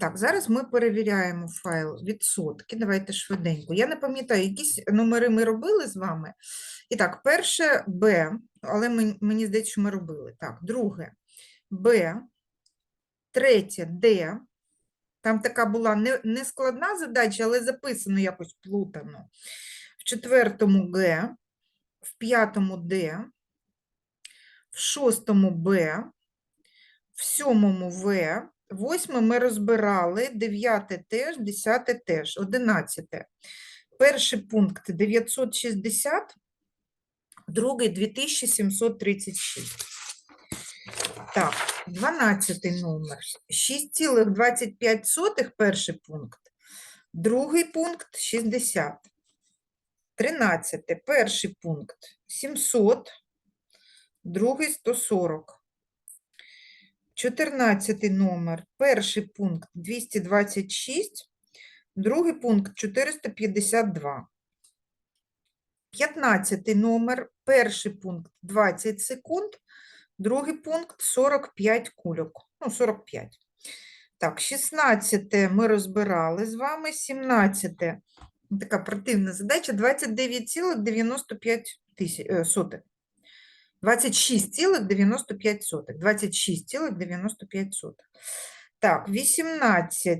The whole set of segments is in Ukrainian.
Так, зараз ми перевіряємо файл відсотки. Давайте швиденько. Я не пам'ятаю, якісь номери ми робили з вами. І так, перше Б, але мені, здається, що ми робили. Так, друге Б, третє Д. Там така була не, не складна задача, але записано якось плутано. В четвертому Г, в п'ятому Д, в шостому Б, в сьомому В, восьме ми розбирали, дев'яте теж, десяте теж, одинадцяте. Перший пункт 960, другий 2736. Так, 12 номер. 6,25 перший пункт, другий пункт 60. 13 перший пункт 700, другий 140. 14 номер, перший пункт 226, другий пункт 452. 15 номер, перший пункт 20 секунд, другий пункт 45 кульок. Ну, 45. Так, 16 ми розбирали з вами, 17 ну, така противна задача 29,95 тисяч е, сотих. 26,95 сотих. 26,95. Так, 18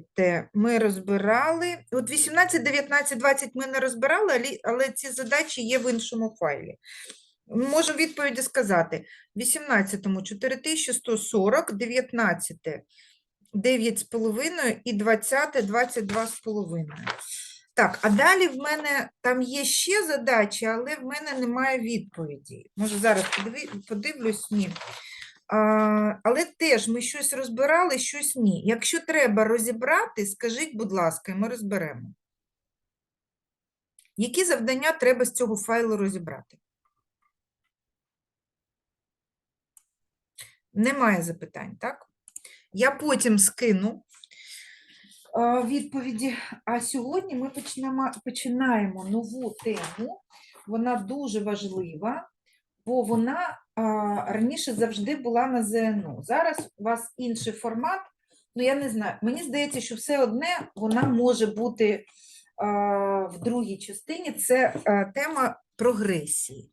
ми розбирали. От 18, 19, 20 ми не розбирали, але ці задачі є в іншому файлі. Можу відповіді сказати. 18-му 4140, 19 9,5 і 20 22,5. Так, а далі в мене там є ще задачі, але в мене немає відповіді. Може, зараз подивлюсь, ні. А, але теж ми щось розбирали, щось ні. Якщо треба розібрати, скажіть, будь ласка, і ми розберемо. Які завдання треба з цього файлу розібрати? Немає запитань, так? Я потім скину відповіді. А сьогодні ми почнемо, починаємо нову тему. Вона дуже важлива, бо вона а, раніше завжди була на ЗНО. Зараз у вас інший формат. Ну, я не знаю. Мені здається, що все одне вона може бути а, в другій частині. Це тема прогресії.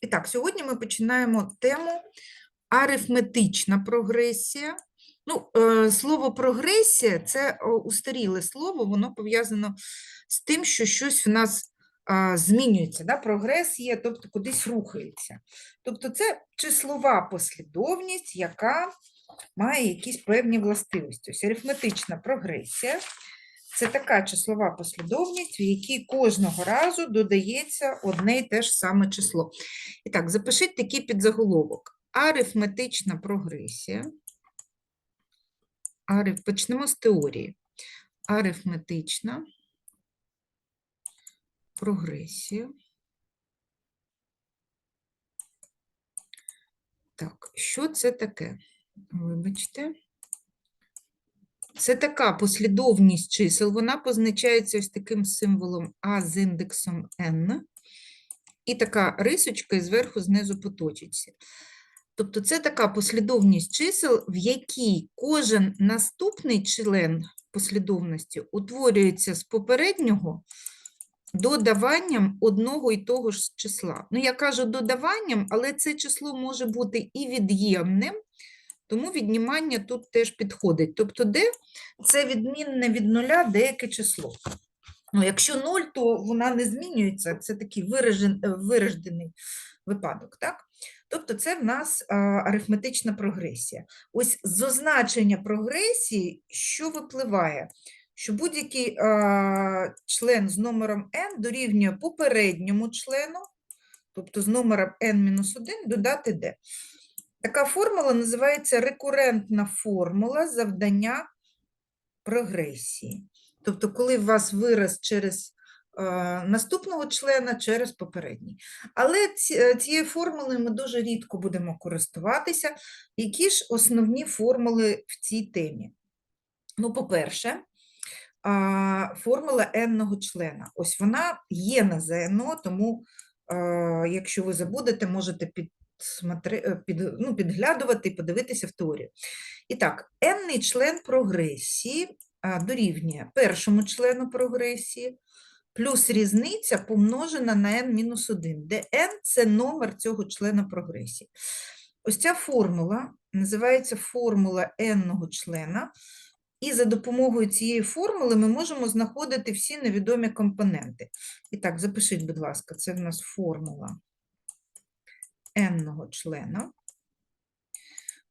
І так, сьогодні ми починаємо тему арифметична прогресія. Ну, е, слово прогресія це устаріле слово, воно пов'язано з тим, що щось в нас змінюється. Да? Прогрес є, тобто кудись рухається. Тобто це числова послідовність, яка має якісь певні властивості. Ось арифметична прогресія це така числова послідовність, в якій кожного разу додається одне й те ж саме число. І так, запишіть такий підзаголовок. Арифметична прогресія. Ариф... Почнемо з теорії. Арифметична прогресія. Так, що це таке? Вибачте. Це така послідовність чисел. Вона позначається ось таким символом А з індексом n. І така рисочка і зверху знизу по точці. Тобто це така послідовність чисел, в якій кожен наступний член послідовності утворюється з попереднього додаванням одного і того ж числа. Ну, я кажу додаванням, але це число може бути і від'ємним, тому віднімання тут теж підходить. Тобто d – це відмінне від нуля деяке число. Ну, якщо 0, то вона не змінюється, це такий виражен, е, виражений випадок. Так? Тобто це в нас а, арифметична прогресія. Ось з означення прогресії, що випливає? Що будь-який член з номером n дорівнює попередньому члену, тобто з номером n-1 додати d. Така формула називається рекурентна формула завдання прогресії. Тобто, коли у вас вираз через е, наступного члена, через попередній. Але е, цією формулою ми дуже рідко будемо користуватися. Які ж основні формули в цій темі? Ну, по-перше, формула n-ного члена. Ось вона є на ЗНО, тому е, якщо ви забудете, можете під, під, ну, підглядувати і подивитися в теорію. І так, n член прогресії дорівнює першому члену прогресії плюс різниця помножена на n-1, де n – це номер цього члена прогресії. Ось ця формула називається формула n-го члена, і за допомогою цієї формули ми можемо знаходити всі невідомі компоненти. І так, запишіть, будь ласка, це в нас формула n-го члена.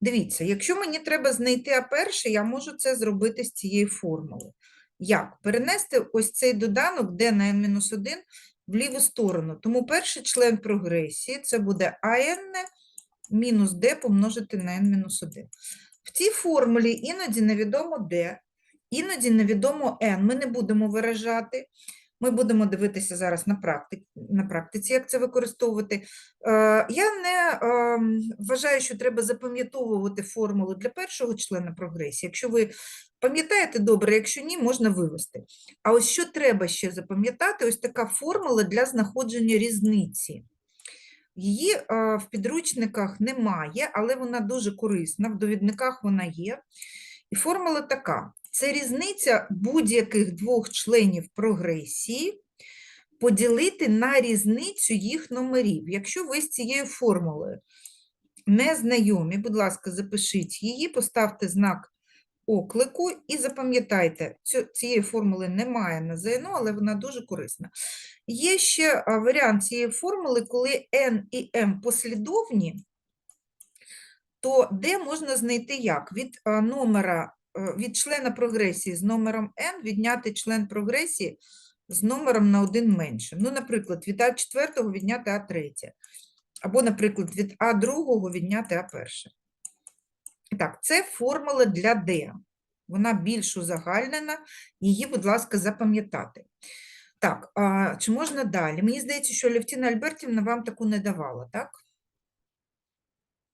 Дивіться, якщо мені треба знайти А1, я можу це зробити з цієї формули. Як? Перенести ось цей доданок d на n-1 в ліву сторону. Тому перший член прогресії це буде АН мінус d помножити на n-1. В цій формулі іноді невідомо d, іноді невідомо n. Ми не будемо виражати. Ми будемо дивитися зараз на, практик, на практиці, як це використовувати. Е, я не ем, вважаю, що треба запам'ятовувати формулу для першого члена прогресії. Якщо ви пам'ятаєте добре, якщо ні, можна вивести. А ось що треба ще запам'ятати, ось така формула для знаходження різниці. Її е, в підручниках немає, але вона дуже корисна, в довідниках вона є. І формула така: це різниця будь-яких двох членів прогресії поділити на різницю їх номерів. Якщо ви з цією формулою не знайомі, будь ласка, запишіть її, поставте знак оклику і запам'ятайте, цієї формули немає на ЗНО, але вона дуже корисна. Є ще варіант цієї формули, коли n і m послідовні, то де можна знайти як? Від номера, від члена прогресії з номером n відняти член прогресії з номером на один менше. Ну, наприклад, від А4 відняти А3. Або, наприклад, від А2 відняти А1. Так, це формула для D. Вона більш узагальнена, її, будь ласка, запам'ятати. Так, а чи можна далі? Мені здається, що Левтіна Альбертівна вам таку не давала, так?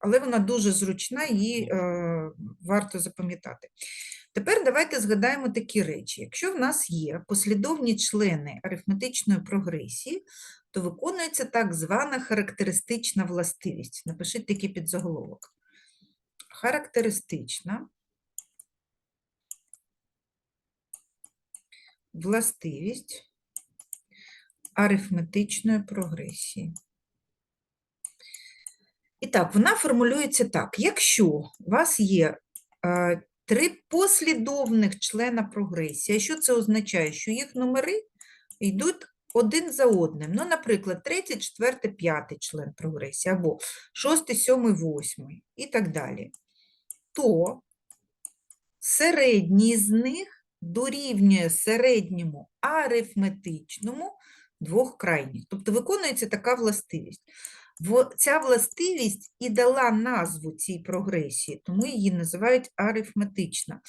Але вона дуже зручна, її е, варто запам'ятати. Тепер давайте згадаємо такі речі. Якщо в нас є послідовні члени арифметичної прогресії, то виконується так звана характеристична властивість. Напишіть такий підзаголовок. Характеристична властивість арифметичної прогресії. І так, вона формулюється так: якщо у вас є е, три послідовних члена прогресії, що це означає? Що їх номери йдуть один за одним. Ну, наприклад, третій, четвертий, п'ятий член прогресії, або шостий, сьомий, восьмий і так далі. То середній з них дорівнює середньому арифметичному двох крайніх. Тобто виконується така властивість. Ця властивість і дала назву цій прогресії, тому її називають арифметична.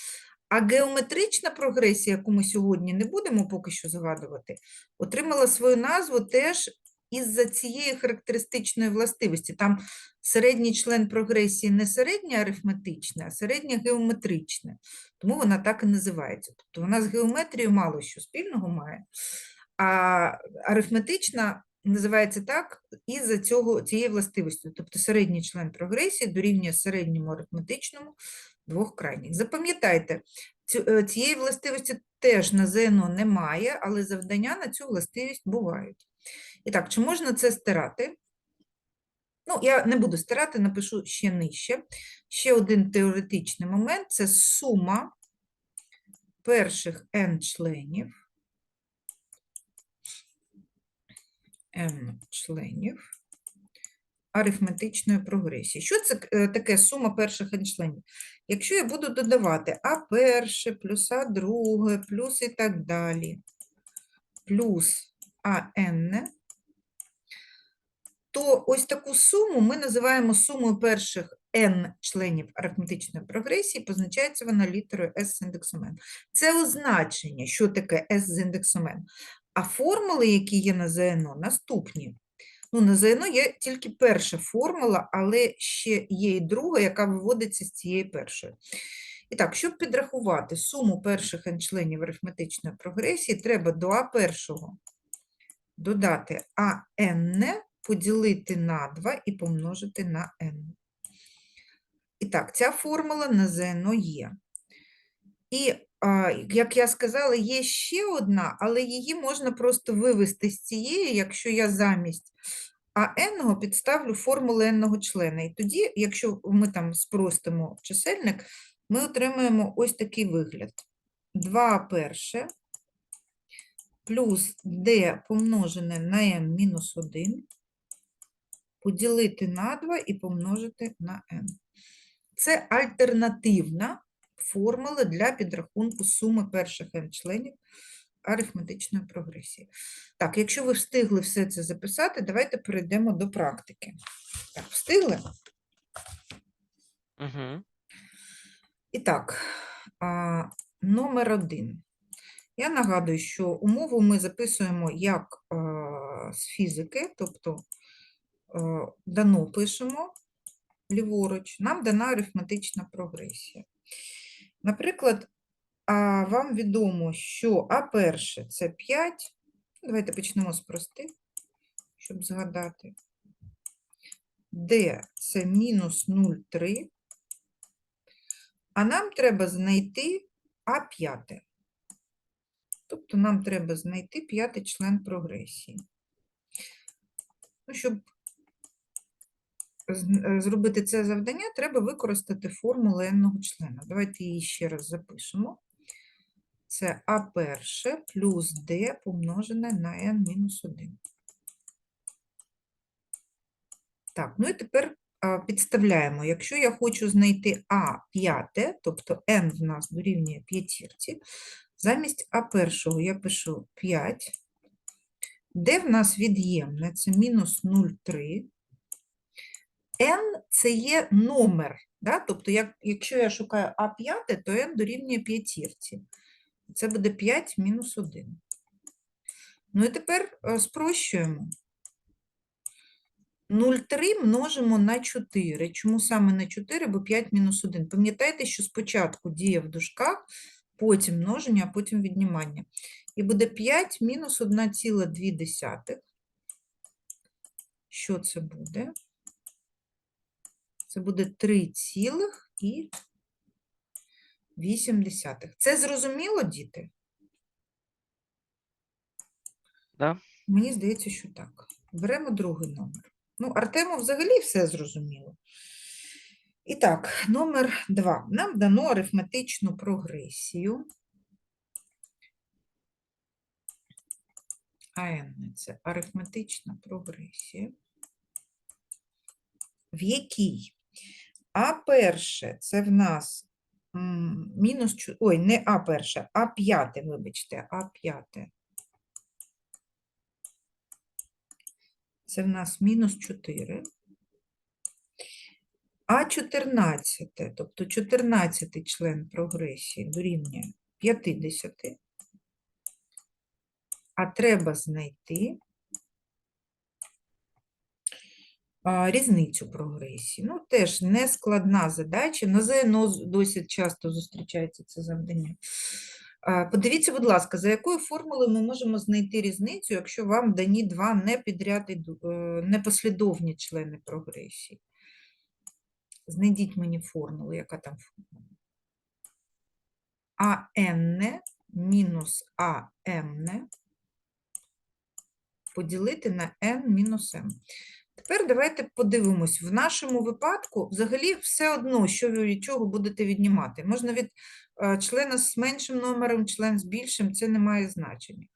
А геометрична прогресія, яку ми сьогодні не будемо поки що згадувати, отримала свою назву теж із-за цієї характеристичної властивості. Там середній член прогресії не середнє арифметичне, а середнє геометричне. Тому вона так і називається. Тобто вона з геометрією мало що спільного має. А арифметична називається так із-за цього, цієї властивості. Тобто середній член прогресії дорівнює середньому арифметичному двох крайніх. Запам'ятайте, е, цієї властивості теж на ЗНО немає, але завдання на цю властивість бувають. І так, чи можна це стирати? Ну, я не буду стирати, напишу ще нижче. Ще один теоретичний момент це сума перших n членів n членів арифметичної прогресії. Що це е, таке сума перших n членів? Якщо я буду додавати а перше, плюс а друге, плюс і так далі, плюс АН, то ось таку суму ми називаємо сумою перших n членів арифметичної прогресії, позначається вона літерою S з індексом n. Це означення, що таке S з індексом n. А формули, які є на ЗНО, наступні. Ну, на ЗНО є тільки перша формула, але ще є і друга, яка виводиться з цієї першої. І так, щоб підрахувати суму перших n членів арифметичної прогресії, треба до А першого додати АН поділити на 2 і помножити на n. І так, ця формула на ЗНО є. І, як я сказала, є ще одна, але її можна просто вивести з цієї, якщо я замість а n підставлю формулу n члена. І тоді, якщо ми там спростимо чисельник, ми отримаємо ось такий вигляд. 2 перше плюс d помножене на m мінус 1 поділити на 2 і помножити на n. Це альтернативна формула для підрахунку суми перших n членів арифметичної прогресії. Так, якщо ви встигли все це записати, давайте перейдемо до практики. Так, встигли? Угу. І так, а, номер один. Я нагадую, що умову ми записуємо як а, з фізики, тобто а, дано пишемо ліворуч, нам дана арифметична прогресія. Наприклад, а вам відомо, що А перше це 5. Давайте почнемо з простих, щоб згадати. Д це мінус 0,3. А нам треба знайти А5. Тобто нам треба знайти п'ятий член прогресії. Ну, щоб зробити це завдання, треба використати формулу n члена. Давайте її ще раз запишемо. Це А перше плюс d помножене на n-1. Так, ну і тепер підставляємо. Якщо я хочу знайти А п'яте, тобто n в нас дорівнює п'ятірці, замість А першого я пишу 5, d в нас від'ємне, це мінус 0,3. N – це є номер, да? тобто як, якщо я шукаю А п'яте, то n дорівнює п'ятірці. Це буде 5 мінус 1. Ну і тепер е, спрощуємо. 0,3 множимо на 4. Чому саме на 4? Бо 5 мінус 1. Пам'ятайте, що спочатку діє в дужках, потім множення, а потім віднімання. І буде 5 мінус 1,2. Що це буде? Це буде 3,8. Це зрозуміло, діти? Да. Мені здається, що так. Беремо другий номер. Ну, Артему взагалі все зрозуміло. І так, номер 2. Нам дано арифметичну прогресію. АН – це арифметична прогресія, в якій А перше це в нас мінус, ой, не А перше, А п'яте, вибачте, А п'яте. Це в нас мінус 4. А 14, тобто 14 член прогресії дорівнює 50. А треба знайти а, різницю прогресії. Ну, теж не складна задача. На ЗНО досить часто зустрічається це завдання. Подивіться, будь ласка, за якою формулою ми можемо знайти різницю, якщо вам дані два непідряд е, непослідовні члени прогресії. Знайдіть мені формулу, яка там формула. АН мінус АМ поділити на n мінус m. Тепер давайте подивимось. В нашому випадку взагалі все одно, що ви від чого будете віднімати. Можна від е, члена з меншим номером, член з більшим, це не має значення.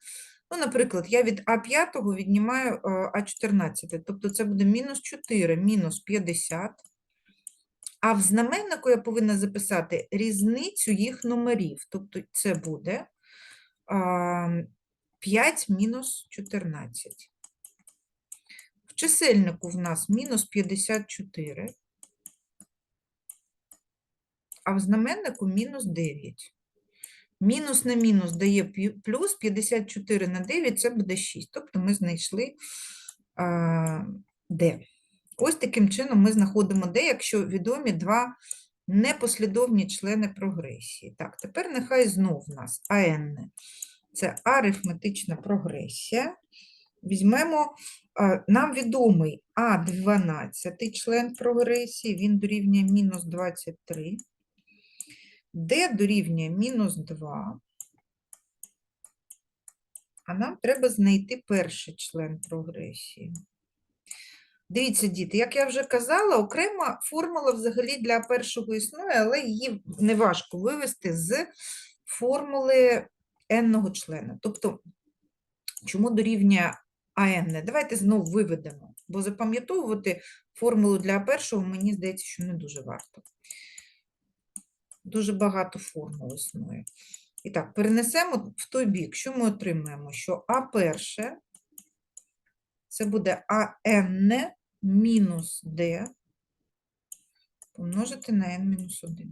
Ну, наприклад, я від А5 віднімаю е, А14, тобто це буде мінус 4, мінус 50. А в знаменнику я повинна записати різницю їх номерів. Тобто це буде 5 мінус 14. Чисельнику в нас мінус 54, а в знаменнику мінус 9. Мінус на мінус дає плюс 54 на 9, це буде 6. Тобто ми знайшли а, D. Ось таким чином ми знаходимо D, якщо відомі два непослідовні члени прогресії. Так, тепер нехай знов в нас АН. Це арифметична прогресія. Візьмемо, нам відомий А12 член прогресії, він дорівнює мінус 23, Д дорівнює мінус 2, а нам треба знайти перший член прогресії. Дивіться, діти, як я вже казала, окрема формула взагалі для першого існує, але її неважко вивести з формули n-го члена. Тобто, чому дорівнює АН? Давайте знову виведемо, бо запам'ятовувати формулу для першого, мені здається, що не дуже варто. Дуже багато формул існує. І так, перенесемо в той бік. Що ми отримаємо? Що А перше це буде АН мінус Д помножити на n мінус 1.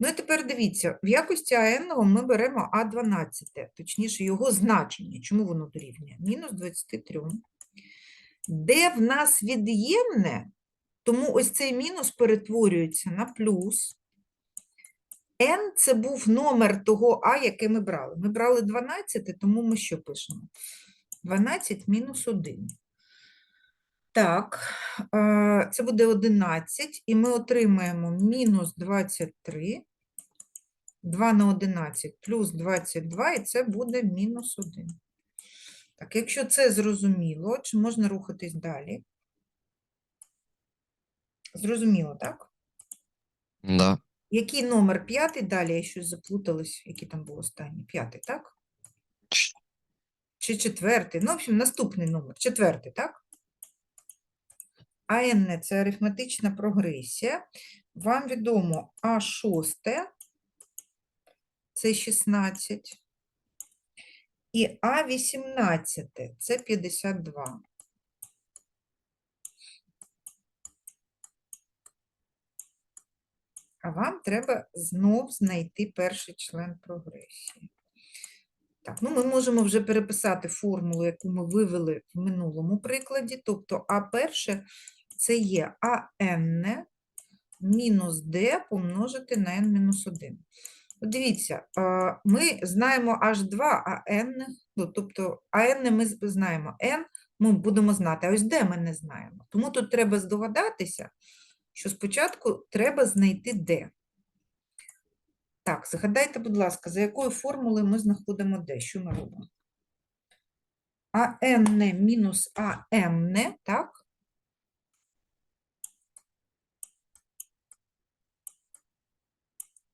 Ну і тепер дивіться, в якості АН ми беремо А12, точніше його значення. Чому воно дорівнює? Мінус 23. Де в нас від'ємне, тому ось цей мінус перетворюється на плюс. n – це був номер того А, яке ми брали. Ми брали 12, тому ми що пишемо? 12 мінус 1. Так, це буде 11, і ми отримаємо мінус 23, 2 на 11 плюс 22, і це буде мінус 1. Так, якщо це зрозуміло, чи можна рухатись далі? Зрозуміло, так? Да. Який номер п'ятий далі? Я щось заплуталась, який там був останній. П'ятий, так? Чи четвертий? Ну, в общем, наступний номер. Четвертий, так? АН – це арифметична прогресія. Вам відомо А6 – це 16. І А18 – це 52. А вам треба знов знайти перший член прогресії. Так, ну ми можемо вже переписати формулу, яку ми вивели в минулому прикладі. Тобто А перше це є АН мінус D помножити на n мінус 1. От Дивіться, ми знаємо H2, а N, ну, тобто АН ми знаємо, N ми будемо знати, а ось D ми не знаємо. Тому тут треба здогадатися, що спочатку треба знайти D. Так, згадайте, будь ласка, за якою формулою ми знаходимо D? Що ми робимо? АН мінус АМ, так?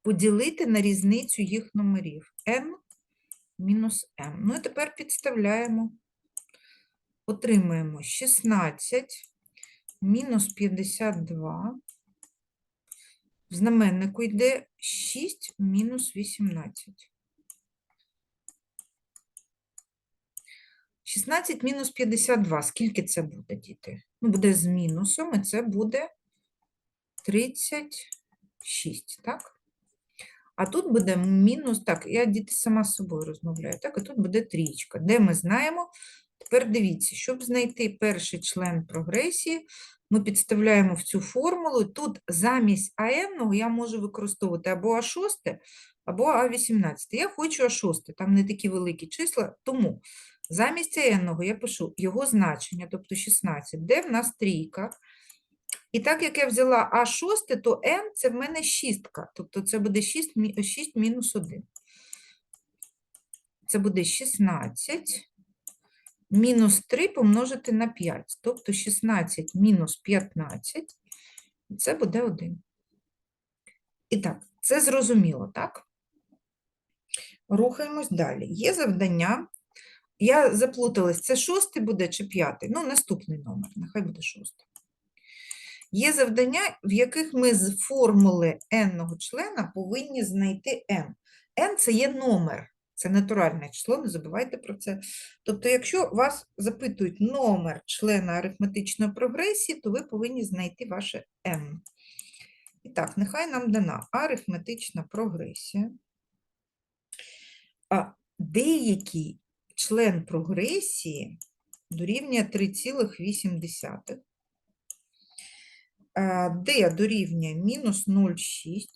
Поділити на різницю їх номерів. N мінус m. Ну і тепер підставляємо. Отримуємо 16 мінус 52. В знаменнику йде 6 мінус 18. 16 мінус 52. Скільки це буде, діти? Ну, буде з мінусом, і це буде 36, так? А тут буде мінус, так, я діти сама з собою розмовляю, так, а тут буде трічка, де ми знаємо. Тепер дивіться, щоб знайти перший член прогресії, ми підставляємо в цю формулу. Тут замість АН я можу використовувати або А6, або А18. Я хочу А6, там не такі великі числа, тому замість АН я пишу його значення, тобто 16, де в нас трійка. І так як я взяла А6, то n це в мене шістка, тобто це буде 6, 6 мінус 1. Це буде 16 мінус 3 помножити на 5, тобто 16 мінус 15, це буде 1. І так, це зрозуміло, так? Рухаємось далі. Є завдання. Я заплуталась, це шостий буде чи п'ятий? Ну, наступний номер, нехай буде шостий. Є завдання, в яких ми з формули n-ного члена повинні знайти n. n – це є номер, це натуральне число, не забувайте про це. Тобто, якщо вас запитують номер члена арифметичної прогресії, то ви повинні знайти ваше n. І так, нехай нам дана арифметична прогресія. Деякий член прогресії дорівнює 3,8. Е, d дорівнює мінус 0,6.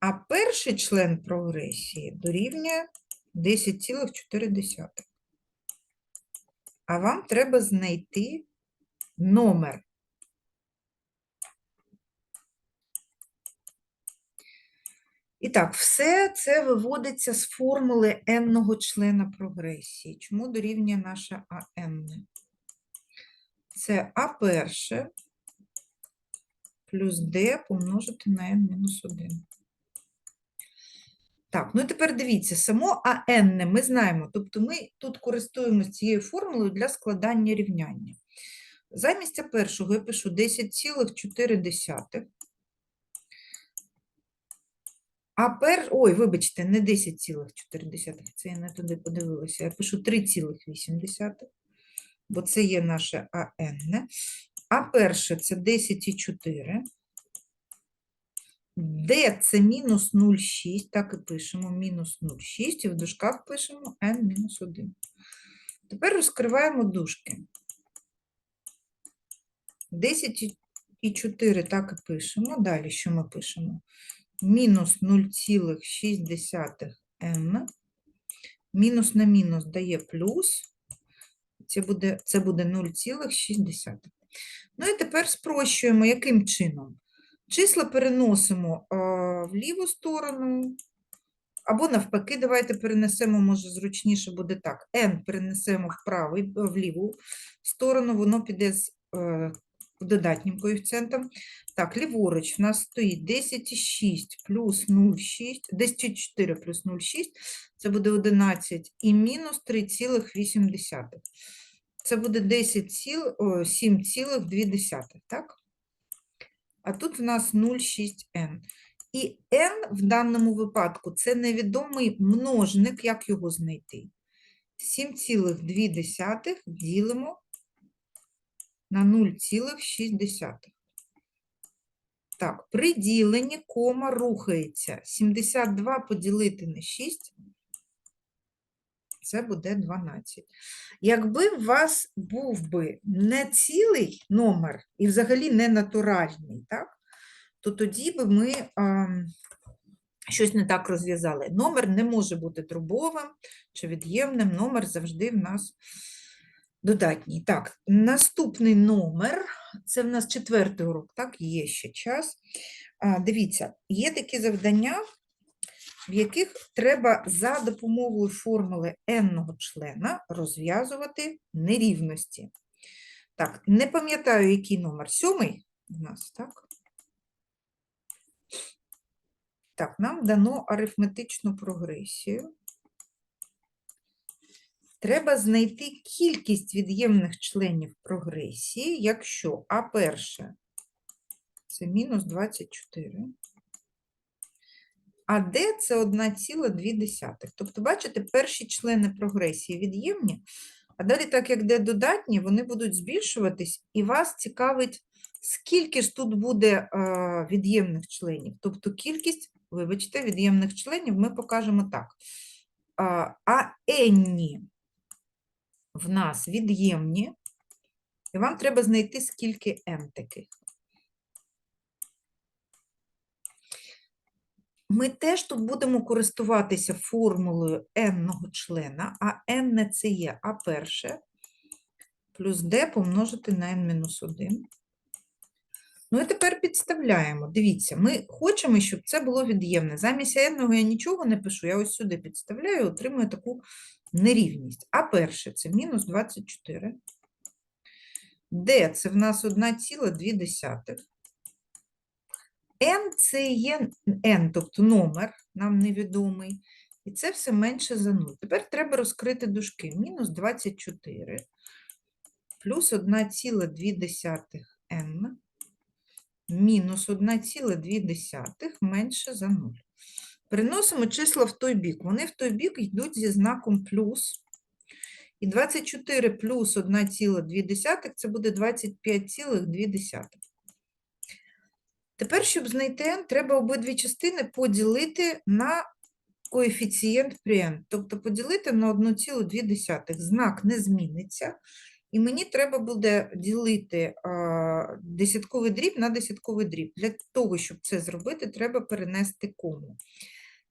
А перший член прогресії дорівнює 10,4. А вам треба знайти номер. І так, все це виводиться з формули n-ного члена прогресії. Чому дорівнює наша АН? Це А перше плюс d помножити на n-1. Так, ну і тепер дивіться, само АН ми знаємо, тобто ми тут користуємося цією формулою для складання рівняння. Замість першого я пишу 10,4. А пер... Ой, вибачте, не 10,4, це я не туди подивилася. Я пишу 3,8, бо це є наше АН. А перше це 10,4. Д це мінус 0,6, так і пишемо, мінус 0,6, і в дужках пишемо n мінус 1. Тепер розкриваємо дужки. 10,4 так і пишемо. Далі що ми пишемо? Мінус 0,6 n. Мінус на мінус дає плюс. Це буде, це буде 0,6. Ну і тепер спрощуємо, яким чином? Числа переносимо а, в ліву сторону, або навпаки, давайте перенесемо, може зручніше буде так. n перенесемо в правий, в ліву сторону, воно піде з е, додатнім коефіцієнтом. Так, ліворуч в нас стоїть 10,6 плюс 0,6, 10,4 плюс 0,6, це буде 11, і мінус 3,8. Це буде 10 7,2, так? А тут в нас 0,6n. І n в даному випадку це невідомий множник, як його знайти? 7,2 ділимо на 0,6. Так, при діленні кома рухається. 72 поділити на 6 це буде 12. Якби у вас був би не цілий номер і взагалі не натуральний, так, то тоді би ми а, щось не так розв'язали. Номер не може бути дробовим чи від'ємним, номер завжди в нас додатній. Так, наступний номер, це в нас четвертий урок, так, є ще час. А, дивіться, є такі завдання, в яких треба за допомогою формули n-ного члена розв'язувати нерівності. Так, не пам'ятаю, який номер. Сьомий у нас, так? Так, нам дано арифметичну прогресію. Треба знайти кількість від'ємних членів прогресії, якщо А перше це мінус 24, а Д це 1,2. Тобто, бачите, перші члени прогресії від'ємні, а далі, так як Д додатні, вони будуть збільшуватись, і вас цікавить, скільки ж тут буде е, від'ємних членів. Тобто кількість, вибачте, від'ємних членів ми покажемо так. А, а енні в нас від'ємні, і вам треба знайти, скільки n таких. Ми теж тут будемо користуватися формулою n-ного члена, а n це є а перше плюс d помножити на n-1. Ну і тепер підставляємо. Дивіться, ми хочемо, щоб це було від'ємне. Замість n я нічого не пишу, я ось сюди підставляю і отримую таку нерівність. А перше це мінус 24. d це в нас 1,2. n це є n, тобто номер, нам невідомий. І це все менше за 0. Тепер треба розкрити дужки. Мінус 24 плюс 1,2 n мінус 1,2 менше за 0. Переносимо числа в той бік. Вони в той бік йдуть зі знаком плюс. І 24 плюс 1,2 це буде 25,2. Тепер, щоб знайти n, треба обидві частини поділити на коефіцієнт при n. Тобто поділити на 1,2. Знак не зміниться. І мені треба буде ділити десятковий дріб на десятковий дріб. Для того, щоб це зробити, треба перенести кому.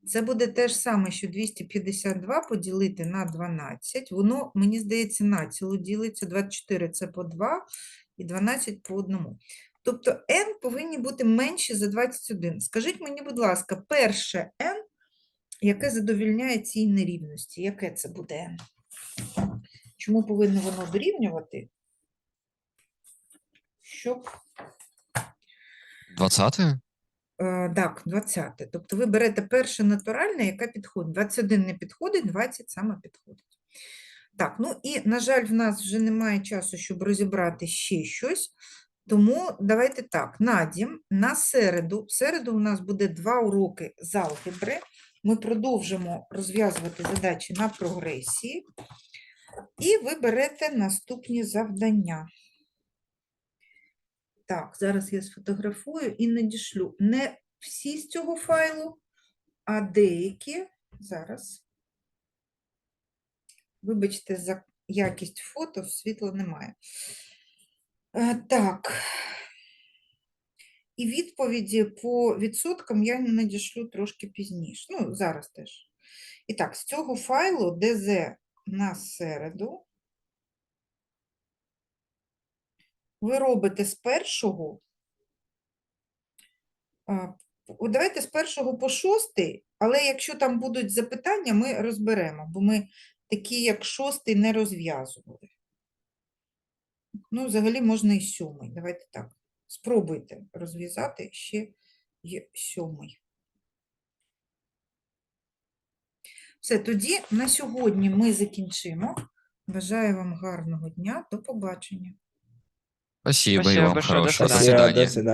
Це буде те ж саме, що 252 поділити на 12. Воно, мені здається, націло ділиться. 24 це по 2 і 12 по 1. Тобто n повинні бути менші за 21. Скажіть мені, будь ласка, перше n, яке задовільняє цій нерівності, яке це буде n? Чому повинно воно дорівнювати? Щоб Двадцяте? Е, Так, 20. Тобто ви берете перше натуральне, яке підходить. 21 не підходить, 20 саме підходить. Так, ну і, на жаль, в нас вже немає часу, щоб розібрати ще щось. Тому давайте так, на дім, на середу. В середу у нас буде два уроки з алгебри. Ми продовжимо розв'язувати задачі на прогресії. І ви берете наступні завдання. Так, зараз я сфотографую і надішлю. Не всі з цього файлу, а деякі. Зараз. Вибачте, за якість фото, світла немає. Е, Так. І відповіді по відсоткам я надішлю трошки пізніше. Ну, зараз теж. І так, з цього файлу ДЗ на середу. ви робите з першого. Давайте з першого по шостий, але якщо там будуть запитання, ми розберемо, бо ми такі, як шостий, не розв'язували. Ну, взагалі можна і сьомий. Давайте так. Спробуйте розв'язати ще й сьомий. Все, тоді на сьогодні ми закінчимо. Бажаю вам гарного дня. До побачення. Спасибо, и Спасибо вам большое, до хорошего. Свидания.